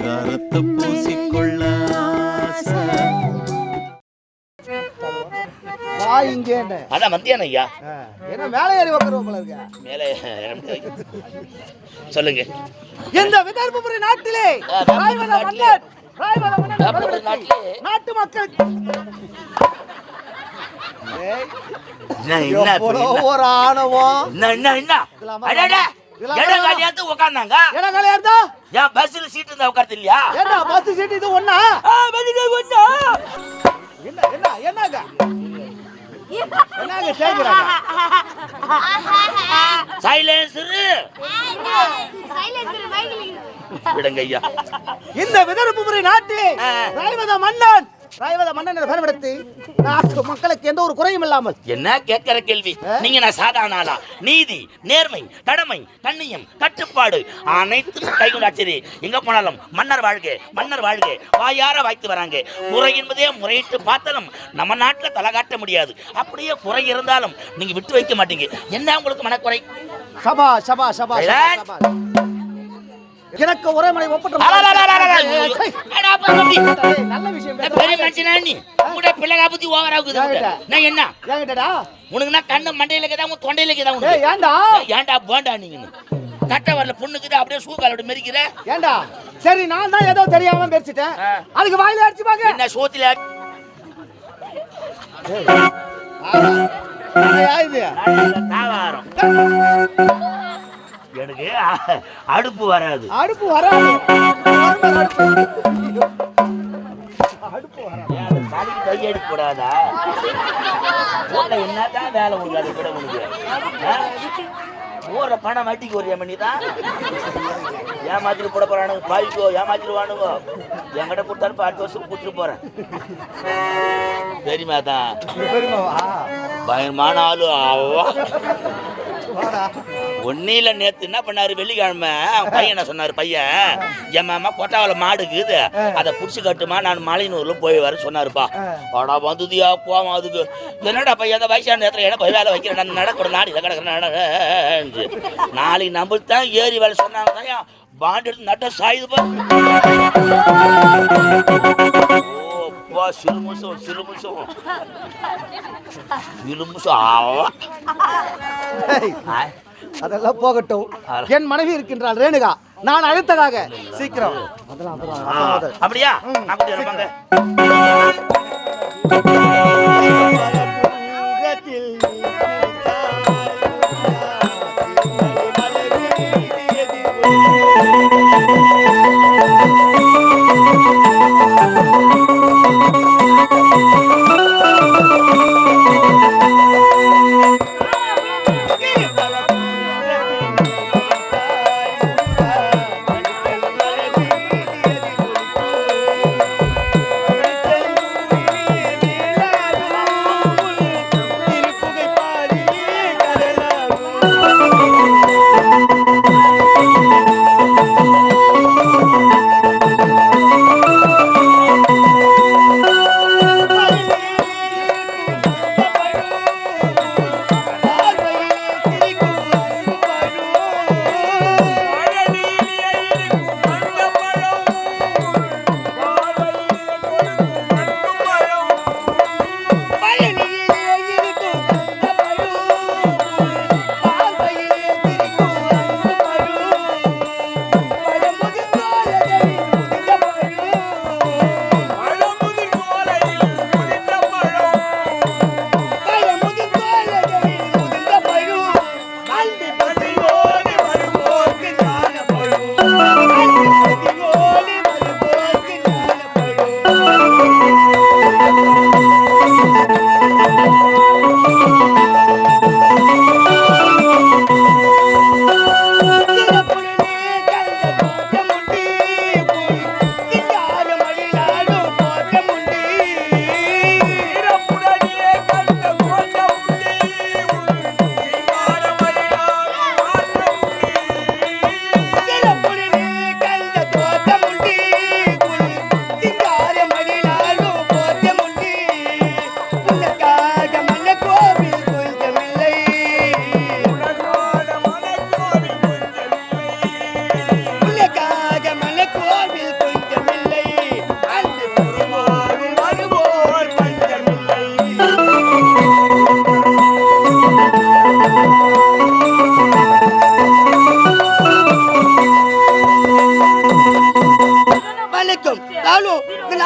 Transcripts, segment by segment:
பரிதாரத்தை பூசிக்கொள்ள ஆசை. வா இங்கேன்னு அதான் மத்தியானம் ஐயா. ஆ, என்ன மேலே ஏறி உட்காருவோம் போல இருக்க. மேலே சொல்லுங்க. இந்த விதர்பபுரி நாட்டிலே. நாட்டு மக்கள். என்ன? ஒரு ஆணவம். என்ன என்ன என்ன இதெல்லாம் அடடே இதெல்லாம் இடம் காலியாத்து உட்கார்ந்தாங்க இருந்தா? ஏன் பஸ்ல சீட் இருந்தா உட்கார்ந்து இல்லையா என்ன பஸ் சீட் இது ஒண்ணா? ஆ, பதிலே ஒண்ணா. என்ன என்ன என்னங்க? என்னங்க கேக்குறாங்க? சைலன்சரு சைலன்சர் பைக்கில் விடுங்க ஐயா. இந்த விதர்பபுரி நாட்டிலே ஆ. ராய்வத மன்னன் ராய்வத மன்னன் பயன்படுத்தி நாட்டு மக்களுக்கு எந்த ஒரு குறையும் இல்லாமல் என்ன கேட்கிற கேள்வி? நீங்க நான் சாதாரண ஆளா? நீதி நேர்மை கடமை கண்ணியம் கட்டுப்பாடு அனைத்தும் கைகொண்டு ஆச்சரி எங்க போனாலும் மன்னர் வாழ்க மன்னர் வாழ்க. வாயார வாய்த்து வராங்க. குறை என்பதே முறையிட்டு பார்த்தாலும் நம்ம நாட்டுல தலை காட்ட முடியாது. அப்படியே குறை இருந்தாலும் நீங்க விட்டு வைக்க மாட்டீங்க. என்ன உங்களுக்கு மனக்குறை? சபா சபா சபா. சபா. எனக்கு ஒரே மனை ஒப்பற்ற நல்ல விஷயம். பெரிய மனுஷனா நீ பிள்ளைகா புத்தி ஓவர் ஆகுது ஏன்டா? நான் என்ன ஏங்கிட்டடா உனக்கு நான் கண்ணு மண்டையில கேதா உன் தொண்டையில கேதா ஏய் உனக்கு ஏன்டா ஏன்டா போண்டா நீங்க கட்ட வரல பொண்ணுக்குது அப்படியே சூக்காலோட மெரிக்கிற ஏன்டா சரி நான் தான் ஏதோ தெரியாம ஆ. அதுக்கு வாயில அடிச்சு பாக்க என்ன சோத்துல இது தாவாரம் எனக்கு அடுப்பு வராது. அடுப்பு வராது. அடுப்பு. வராது. தலைக்கு கையடி கூடாதா ஊர்ல என்னதான் வேலை உனக்கு அதை விட உனக்கு? ஊர்ல பணம் வட்டிக்கு ஒரு மணி தான் ஏமாத்திட்டு போட போறானுங்க பாய்க்கோ ஏமாத்திடுவானுங்க. என்கிட்ட கொடுத்தாலும் அடுத்த வருஷம் கொடுத்துட்டு போறேன். தெரியுமா தான். ஆளு ஆவா வாடா ஒன்னில நேத்து என்ன பண்ணாரு? வெள்ளிக்கிழமை அவன் பையன் என்ன சொன்னாரு? பையன் என் மாமா கொட்டாவில மாடு இருக்குது. அதை புடிச்சு கட்டுமா? நான் மலையனூர்ல போய் வர சொன்னாருப்பா. அடா வந்துதியா? போவோம் அதுக்கு. என்னடா பையன் அந்த வயசான நேரத்துல என்ன போய் வேலை வைக்கிறேன் நான் நடக்கூட நாடு இதை கிடக்குறேன் நாளைக்கு நம்மளுக்கு தான் ஏறி வேலை சொன்னாங்க பாண்டு எடுத்து நட்ட சாயுதுப்பா ஓ பா சிறுமுசம் சிறுமுசம் சிறுமுசம் ஆவா அதெல்லாம் போகட்டும். என் மனைவி இருக்கின்றாள் ரேணுகா. நான் அழைத்ததாக. சீக்கிரம். அதெல்லாம் அப்படியா? நான்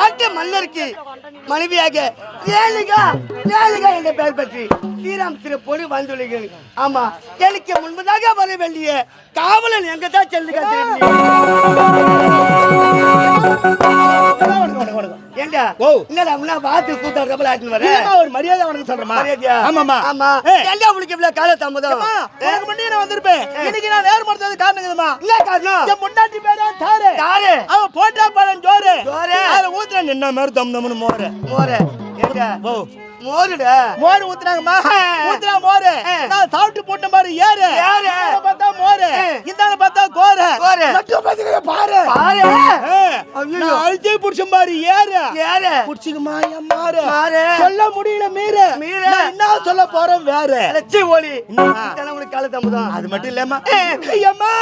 நாட்டு மன்னருக்கு மனைவியாக ஏழுகா ஏழுகா என்ற பெயர் பற்றி ஸ்ரீராம் திருப்பொழி வந்துள்ளீர்கள் ஆமா எனக்கு முன்பதாக வர வேண்டிய காவலன் எங்க தான் செல்லுங்க ஏண்டா ஓ. என்னடா முன்னா ஆட்டின்னு வர? இல்லம்மா, ஒரு மரியாதை உனக்கு சொல்றேமா மரியாதையா? ஆமாமா ஆமா. ஏண்டா உங்களுக்கு இவ்வளவு கால தாமதம்? உனக்கு முன்னாடி நான் வந்திருப்பேன். இன்னைக்கு நான் நேரம் மறந்தது இதுமா என்ன காரணம்? என் முன்னாடி பேரா தாரு. யாரு அவன் போட்டா பழம் ஜோரு. ஜோரு. அதுல ஊத்துற நின்ன மாதிரி தம் தம்னு மோரு. மோர. ஏண்டா ஓ மோருடா. மோர் ஊத்துறாங்கம்மா ஊத்துறா மோரு. நான் சாப்பிட்டு போட்ட மாதிரி ஏறு. ஏறு. பார்த்தா மோரு. ஆ. இந்தாண்ட பார்த்தா கோரு. கோரு. மட்டும் பாரு. பாரு. ஐயோ. அழுத்தே புடிச்ச மாதிரி ஏறு. யாரு புடிச்சுக்குமா மாறு? மாறு. சொல்ல முடியல மீறு. மீறு. நான் என்ன சொல்ல போறேன் வேற. லட்சி ஓலி உங்களுக்கு கால தாமதம். அது மட்டும் இல்லம்மா ஐயம்மா.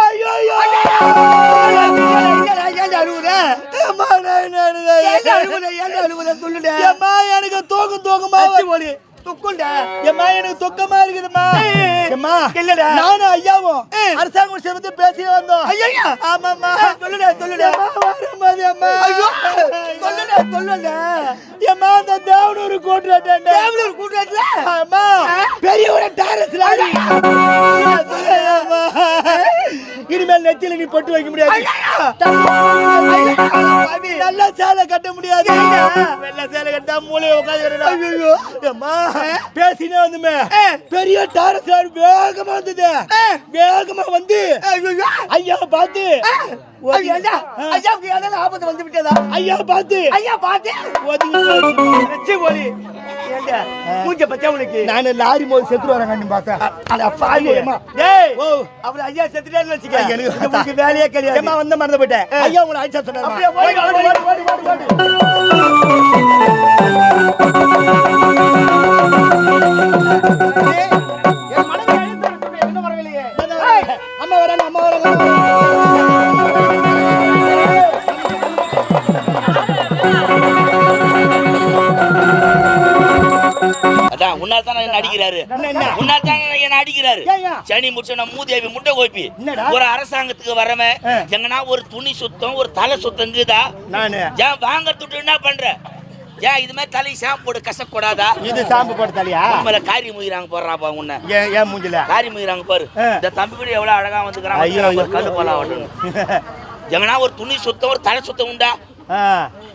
ஐயோ ஐயோ ஏன்டா அழுவுற? அம்மா நான் என்ன அழுதேன்? ஏன்டா அழுவுற? ஏன்டா அழுவுற சொல்லுடா. எனக்கு தூக்கம் தூக்கமா ஓலி துக்குண்டா. ஏம்மா எனக்கு துக்கமா இருக்குதும்மா. ஏம்மா இல்லடா. நானும் ஐயாவும் அரசாங்க விஷயம் பத்தி பேசி வந்தோம். ஐயா ஆமாம்மா. சொல்லுடா சொல்லுடா. வரும்போது அம்மா ஐயோ. சொல்லுடா சொல்லுடா. ஏம்மா அந்த தேவனூர் கூட்டுறேன் தேவலூர் கூட்டாச்சுல அம்மா பெரிய ஒரு டாரஸ்ல இனிமேல் நெத்தியில நீ பொட்டு வைக்க முடியாது. நல்ல சேலை கட்ட முடியாது. வெள்ள சேலை கட்டா மூளைய உட்காந்து பேசினே வந்துமே. பெரிய டாரஸ் வேகமா வந்தது. வேகமா வந்து. ஐயா பார்த்து. ஐயா ஆபத்து வந்து விட்டதா ஐயா பார்த்து. ஐயா பாத்து ஒதுங்கி போச்சு. ஏண்டா மூஞ்ச பச்சா உனக்கு நானு லாரி மோதி செத்து வரேன் பார்த்தேன் அட பாவி. டேய் ஓ. அவர் ஐயா செத்துட்டாருன்னு வச்சுக்க. எனக்கு உங்களுக்கு வேலையே கிடையாது. ஏம்மா வந்து மறந்து போயிட்டேன். ஐயா உங்களை அடிச்சா சொன்னாரு அப்படியே ஓடி, ஓடி, ஓடி, ஓடி, ஓடி, உன்னால் தான் என்ன அடிக்கிறாரு? என்ன, என்ன? உன்னால் தான் என்ன அடிக்கிறாரு? ஏய்யா? சனி முடிச்ச மூதேவி கோப்பி என்னடா? ஒரு அரசாங்கத்துக்கு வரவன். எங்கன்னா ஒரு துணி சுத்தம் ஒரு தலை ஏன் வாங்கறதுட்டு என்ன பண்ற? ஏன் இது மாதிரி தலை ஷாம்பு போட்டு கசக்கூடாதா? இது சாம்பு போட்டு தலையா? உண்மையில காரி முயிறாங்க போடுறாப்பா உன்னை. ஏன் ஏன் மூஞ்சில? காரி முயிறாங்க பாரு. இந்த தம்பி கூட எவ்வளவு அழகா வந்துக்கிறான் ஐயோ, கல்லு போலாம் எங்கன்னா ஒரு துணி சுத்தம் ஒரு தலை சுத்தம் உண்டா?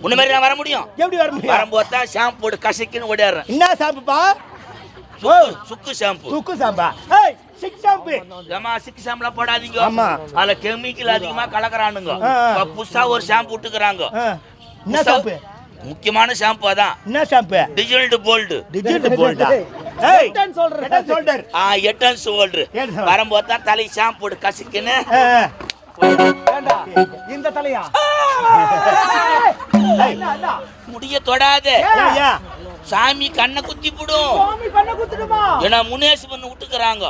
உன்ன மாதிரி நான் வர முடியும்? எப்படி வர முடியும்? வரும்போது தான் ஷாம்பு போட்டு கசக்கின்னு ஓடிடுறேன் என்ன சாம்புப்பா சுக்கு சுக்கு ஷாம்பு சுக்கு சாம்பா ஏய் சிக் சாம்பு ஏமா சிக்கு ஷாம்புலாம் போடாதீங்க. ஆமா. அதுல கெமிக்கல் அதிகமா கலக்குறானுங்க. புதுசா ஒரு ஷாம்பு விட்டுக்கிறாங்க என்ன சாம்பு முக்கியமான ஷாம்பு அதான். என்ன ஷாம்பு டிஜிட்டல் போல்டு டிஜிட்டல் போல்டா ஏய் சொல்றேன் சொல்றேன் ஆ எட்டன்ஸ் ஓல்டு எட்டு. வரும்போது தான் தலை ஷாம்பு கசக்கின்னு. இந்த தலையா? முடிய தொடாத. சாமி கண்ணை குத்தி போடும். சாமி பண்ண குத்துடுமா? ஏன்னா முனேஷ் பண்ண விட்டுக்கிறாங்க.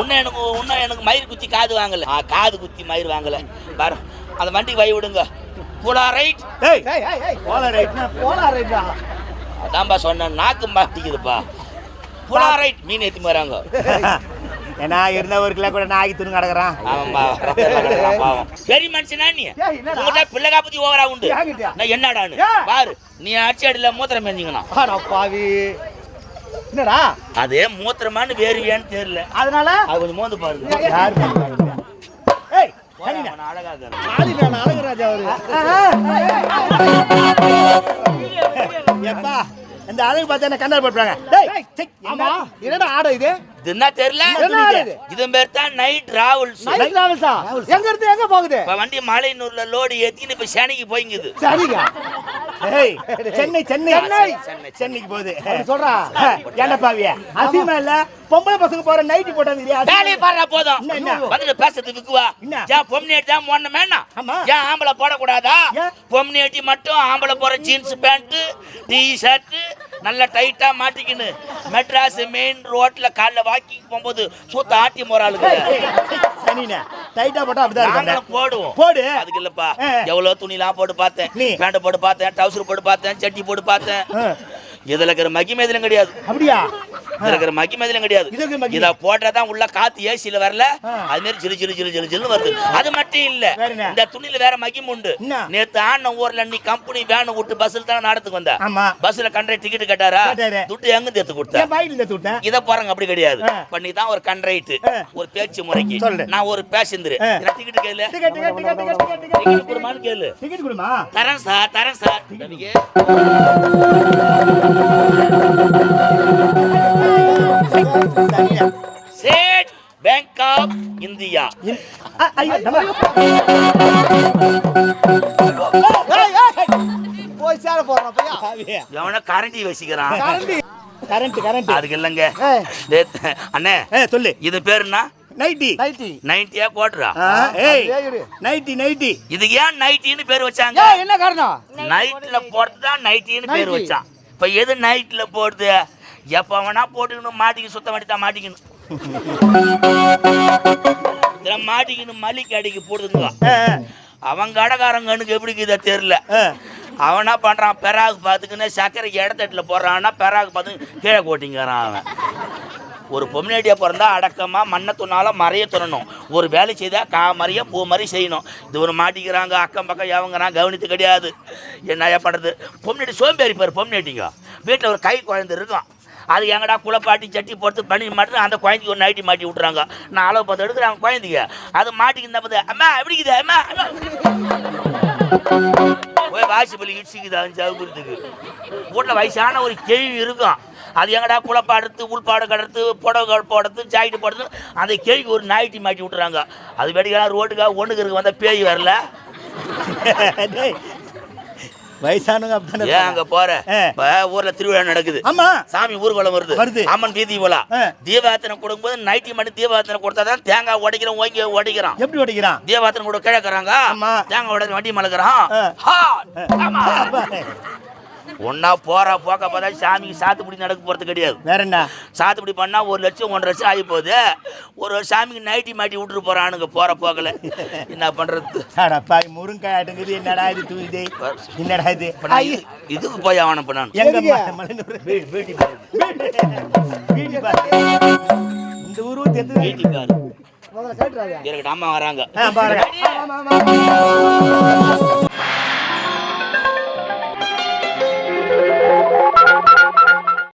உன்ன? எனக்கு உன்ன எனக்கு மயிர் குத்தி காது வாங்கல. ஆ காது குத்தி மயிர் வாங்கல. பாரு அந்த வண்டிக்கு வை விடுங்க. புலா ரைட். போல ரைட்னா போல ரைட்டா? அதான்பா சொன்னேன் நாக்கு மாட்டிக்குதுப்பா. புலா ரைட். மீன் ஏத்தி வராங்க. ஏன்னா இருந்த ஒரு கிலோ கூட நாய்க்கு துணி கிடக்குறான் பெரிய மனுஷனா நீ? உங்கள்கிட்ட பிள்ளை காப்பத்தி ஓவரா உண்டு? நான் என்னடான்னு? பாரு நீ அடிச்சு அடியில மூத்திரம் மேஞ்சிங்கண்ணா அட பாவி. என்னடா? அதே மூத்திரமான்னு வேறுவியான்னு தெரியல. அதனால? அது கொஞ்சம் மோந்து பாருங்க. யார் அழகுராஜா அவரு. எப்பா இந்த அழகு பார்த்தா என்ன கண்ணாடி போட்டுறாங்க என்னடா ஆடை இது? இது என்ன தெரியல இது? பேர் தான் நைட் டிராவல்ஸ் நைட் டிராவல்ஸா எங்க இருந்து எங்க போகுது? இப்ப வண்டி மலையனூர்ல லோடு ஏத்தின்னு இப்ப சேனைக்கு போய்ங்குது. சரிங்க ஏய் சென்னை சென்னை. சென்னை. சென்னை. சென்னைக்கு போகுது. சொல்றா? என்ன பாவிய? அசிமா இல்ல? பொம்பளை பசங்க போற நைட்டி போட்டாங்க வேலையை பாடுறா போதும். என்ன, என்ன? வந்துட்டு பேசுறது விக்குவா? ஏன் பொம்னேட்டி தான் போடணுமேனா ஆமா. ஏன் ஆம்பளை போடக்கூடாதா? ஏன்? பொம்னேட்டி மட்டும் ஆம்பளை போற ஜீன்ஸ் பேண்ட் டி ஷர்ட் நல்லா டைட்டா மாட்டிக்கின்னு. மெட்ராஸ் மெயின் ரோட்ல காலைல வாக்கிங் போகும்போது சூத்த ஆட்டி போறாளுங்க சனினே டைட்டா போட்டா அப்படிதான் நாங்களும் இருக்கும் போடுவோம். போடு. அதுக்கு இல்லப்பா. ஆ. எவ்வளவு துணிலாம் போட்டு பார்த்தேன். பேண்ட் போட்டு பார்த்தேன் டவுசர் போட்டு பார்த்தேன் சட்டி போட்டு பார்த்தேன். இதுல இருக்கிற மகிமை இதுல கிடையாது. அப்படியா? இதுல இருக்கிற மகிமை இதுல கிடையாது. இத போட்டாதான் உள்ள காத்து ஏசில வரல. அது மாதிரி ஜிலு ஜிலு ஜிலு ஜிலு ஜிலுன்னு வருது. அது மட்டும் இல்ல? இந்த துணியில வேற மகிமை உண்டு? நேத்து ஆன ஊர்ல நீ கம்பெனி வேன் விட்டு பஸ்ல தான் நடத்துக்கு வந்த? பஸ்ல கண்டக்டர் டிக்கெட் கட்டாரா. துட்டு எங்க தேத்து கொடுத்த? இத போறாங்க அப்படி கிடையாது. பண்ணி தான் ஒரு கண்ட்ரைட் ஆ. ஒரு பேச்சு முறைக்கு. நான் ஒரு பேசந்துரு. டிக்கெட் கேளு. டிக்கெட் கொடுமான்னு கேளு. டிக்கெட் கொடுமா? தரேன் சார் தரேன் sir state bank of India போய் சேர. எவன கரண்டி வசிக்கிறான் கரண்ட். கரண்ட் அதுக்கு இல்லைங்க. அண்ணே சொல்லு. இது பேருனா நைட்டி. நைட்டி. ஏய், இரு. Nightie nightie. இது ஏன் நைட்டின்னு பேர் வச்சாங்க? என்ன காரணம்? நைட்ல தான் நைட்டின்னு பேர். வச்சான். இப்ப எது நைட்ல போடுது? எப்ப வேணா போட்டுக்கணும். மாட்டிக்கணும் சுத்தம் தான் மாட்டிக்கணும். இதுல மாட்டிக்கணும் மல்லிகை அடிக்கு போடுதுங்க. அவன் கடைக்காரங்கனுக்கு எப்படி இதை தெரியல. ஆ. அவன் பண்றான்? பெராகு பார்த்துக்கின்னு சர்க்கரை இடத்தட்டில் போடுறான்னா பெராகு பார்த்து கீழே கோட்டிங்கிறான் அவன். ஒரு பொம்னாட்டியா பிறந்தா அடக்கமாக மண்ணை துணாலும் மறைய துணணும். ஒரு வேலை செய்தால் கா மறைய பூ மாதிரி செய்யணும். இது ஒரு மாட்டிக்கிறாங்க அக்கம் பக்கம் ஏவங்கிறாங்க கவனித்து கிடையாது. என்ன பண்ணுறது பொம்னேட்டி சோம்பேறி பாரு பொம்னேட்டிங்க வீட்டில் ஒரு கை குழந்தை இருக்கும். அது எங்கடா குளப்பாட்டி சட்டி போட்டு பண்ணி மாட்டு அந்த குழந்தைக்கு ஒரு நைட்டி மாட்டி விட்றாங்க நான் அளவு பார்த்து எடுக்கிறாங்க குழந்தைங்க. அது மாட்டிக்கிந்த பார்த்து அம்மா எப்படி இருக்குது அம்மா அம்மா. வாசி பள்ளி இடிச்சுக்குது அஞ்சு சவுக்குறதுக்கு வீட்டில் வயசான ஒரு கேள்வி இருக்கும். அது எங்கடா குளப்பாடுறது உள்பாடு கடறது புடவை போடுறது ஜாக்கெட் போடுறது? அந்த கேள்விக்கு ஒரு நாய்ட்டி மாட்டி விட்டுறாங்க. அது வெடிக்கலாம் ரோட்டுக்காக ஒன்றுக்கு இருக்கு வந்தால் பேய் வரல. வயசானவங்க அப்படித்தானே ஏன் அங்கே போற. இப்போ ஊரில் திருவிழா நடக்குது. ஆமா. சாமி ஊர்வலம் வருது. வருது. அம்மன் வீதி விழா ஆ. தீபாத்தனை கொடுக்கும்போது நைட்டி மட்டும் தீபாத்தனை கொடுத்தா தான் தேங்காய் உடைக்கிறோம் ஓங்கி உடைக்கிறான் எப்படி ஓடிக்கிறான் தீபாத்தனை கூட கிழக்குறாங்க. ஆமா. தேங்காய் உடைக்கிற வண்டி மலக்குறான். ஒன்னா போற போக்க பார்த்தா சாமிக்கு சாத்துப்படி நடக்க போறது கிடையாது. வேற என்ன? சாத்துப்படி பண்ணா ஒரு லட்சம் ஒன்றரை லட்சம் ஆகி போகுது. ஒரு சாமிக்கு நைட்டி மாட்டி விட்டுட்டு போறானுங்க போற போக்கல. என்ன பண்றது? அடப்பா முருங்காய் ஆட்டுங்குது என்னடா இது தூயுது என்னடா இது? இதுக்கு போய் அவனை பாரு. இந்த ஊரு தெரிஞ்சு. முதல்ல கேட்டுறாங்க இருக்கட்டும் அம்மா வராங்க. பாருங்க.